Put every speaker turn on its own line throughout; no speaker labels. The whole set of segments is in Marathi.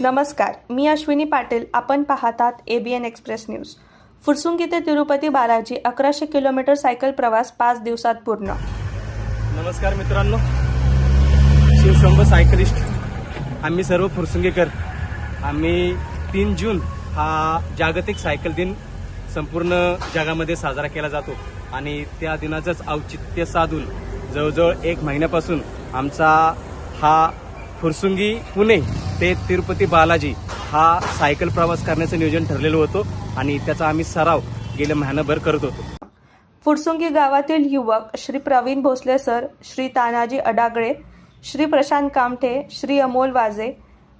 नमस्कार मी अश्विनी पाटील आपण पाहतात A B N express news Fursungi ते तिरुपती बालाजी अकराशे किलोमीटर सायकल प्रवास पाच दिवसात पूर्ण.
नमस्कार मित्रांनो. शिवशंभ सायकलिस्ट. आम्ही सर्व फुरसुंगेकर. आम्ही तीन जून हा जागतिक सायकल दिन संपूर्ण जगामध्ये साजरा केला जातो. आणि त्या दिनाचंच औचित्य साधून जवळजवळ एक महिन्यापासून आमचा हा फुरसुंगी पुणे ते तिरुपती बालाजी हा सायकल प्रवास करण्याचं नियोजन ठरलेलं होतं आणि त्याचा आम्ही सराव गेल्या महिनाभर करत होतो.
फुरसुंगी गावातील युवक श्री प्रवीण भोसले सर श्री तानाजी अडागळे श्री प्रशांत कामठे श्री अमोल वाजे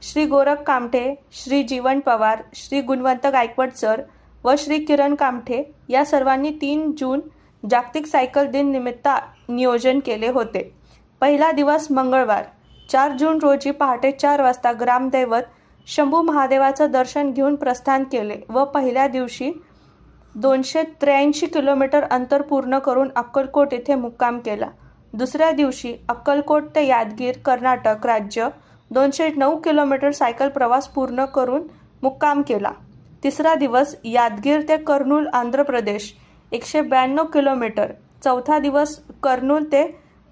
श्री गोरख कामठे श्री जीवन पवार श्री गुणवंत गायकवाड सर व श्री किरण कामठे या सर्वांनी तीन जून जागतिक सायकल दिन निमित्त नियोजन केले होते. पहिला दिवस मंगळवार चार जून रोजी पहाटे चार वाजता ग्रामदैवत शंभू महादेवाचं दर्शन घेऊन प्रस्थान केले व पहिल्या दिवशी दोनशे त्र्याऐंशी किलोमीटर अंतर पूर्ण करून अक्कलकोट येथे मुक्काम केला. दुसऱ्या दिवशी अक्कलकोट ते यादगीर कर्नाटक राज्य दोनशे नऊ किलोमीटर सायकल प्रवास पूर्ण करून मुक्काम केला. तिसरा दिवस यादगीर ते कर्नूल आंध्र प्रदेश एकशे ब्याण्णव किलोमीटर. चौथा दिवस कर्नूल ते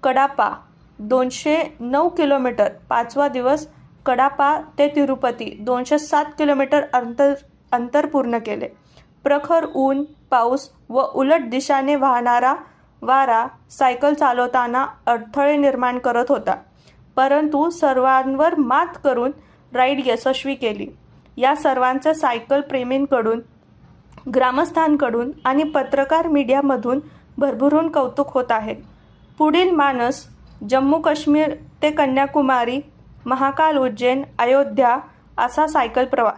कडापा. दोनशे नऊ किलोमीटर पाचवा दिवस कडापा ते तिरुपती दोनशे सात किलोमीटर अंतर अंतर पूर्ण केले. प्रखर ऊन पाऊस व उलट दिशाने वाहणारा वारा सायकल चालवताना अडथळे निर्माण करत होता. परंतु सर्वांवर मात करून राईड यशस्वी केली. या सर्वांचं सायकल प्रेमींकडून ग्रामस्थांकडून आणि पत्रकार मीडियामधून भरभरून कौतुक होत आहे. पुढील मानस जम्मू काश्मीर ते कन्याकुमारी महाकाल उज्जैन अयोध्या असा सायकल प्रवास.